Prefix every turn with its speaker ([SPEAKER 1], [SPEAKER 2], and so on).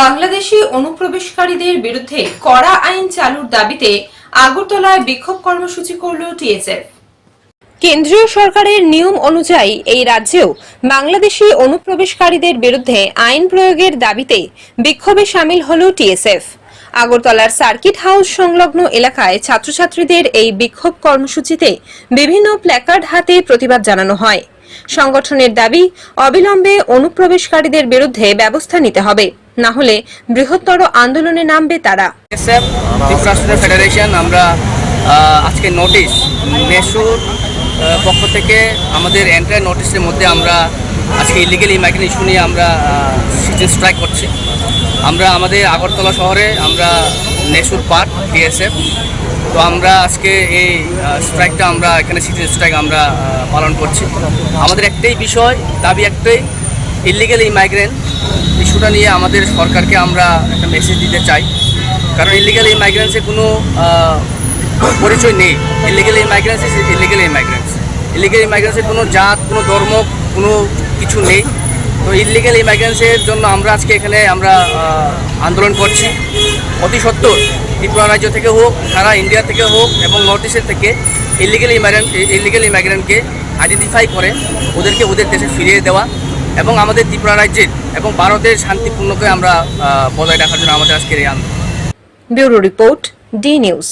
[SPEAKER 1] বাংলাদেশি অনুপ্রবেশকারীদের বিরুদ্ধে কড়া আইন চালুর দাবিতে আগরতলায় বিক্ষোভ কর্মসূচি করল টিএসএফ। কেন্দ্রীয় সরকারের নিয়ম অনুযায়ী এই রাজ্যেও বাংলাদেশি অনুপ্রবেশকারীদের বিরুদ্ধে আইন প্রয়োগের দাবিতে বিক্ষোভে সামিল হল টিএসএফ। আগরতলার সার্কিট হাউস সংলগ্ন এলাকায় ছাত্রছাত্রীদের এই বিক্ষোভ কর্মসূচিতে বিভিন্ন প্ল্যাকার্ড হাতে প্রতিবাদ জানানো হয়। সংগঠনের দাবি, অবিলম্বে অনুপ্রবেশকারীদের বিরুদ্ধে ব্যবস্থা নিতে হবে। না হলে বৃহত্তর আন্দোলনে নামবে তারা।
[SPEAKER 2] আমরা আজকে নোটিশ আহ, পক্ষ থেকে আমাদের এন্টার নোটিশের মধ্যে আমরা আজকে ইলিগেল ইমাইগ্রেশন ইস্যু নিয়ে আমরা সিজন স্ট্রাইক করছি। আমরা আমাদের আগরতলা শহরে আমরা নেশুর পার্ক ডিএসএফ। তো আমরা আজকে এই স্ট্রাইকটা আমরা এখানে সিজন স্ট্রাইক আমরা পালন করছি। আমাদের একটাই বিষয় দাবি একটাই ইলিগেল ইমাইগ্রেন্ট ইস্যুটা নিয়ে আমাদের সরকারকে আমরা একটা মেসেজ দিতে চাই। কারণ ইলিগাল ইমাইগ্রেন্টসের কোনো পরিচয় নেই। Illegal immigrants is illegal immigrants illegal ইমাইগ্রেন্টসের কোনো জাত, কোনো ধর্ম, কোনো কিছু নেই। তো ইলিগাল ইমাইগ্রেন্টসের জন্য আমরা আজকে এখানে আমরা আন্দোলন করছি। অতি সত্তর ত্রিপুরা রাজ্য থেকে হোক, সারা ইন্ডিয়া থেকে হোক এবং নর্থ ইস্টের থেকে ইলিগাল ইমাইগ্রেন্ট ইলিগাল ইমাইগ্রেন্টকে আইডেন্টিফাই করে, ওদেরকে ওদের দেশে ফিরিয়ে দেওয়া। এবং আমাদের ত্রিপুরা রাজ্যের এবং ভারতের শান্তিপূর্ণকে আমরা বজায় রাখার জন্য আমাদের আজকের এই আন্দোলন।
[SPEAKER 1] Bureau report, D news.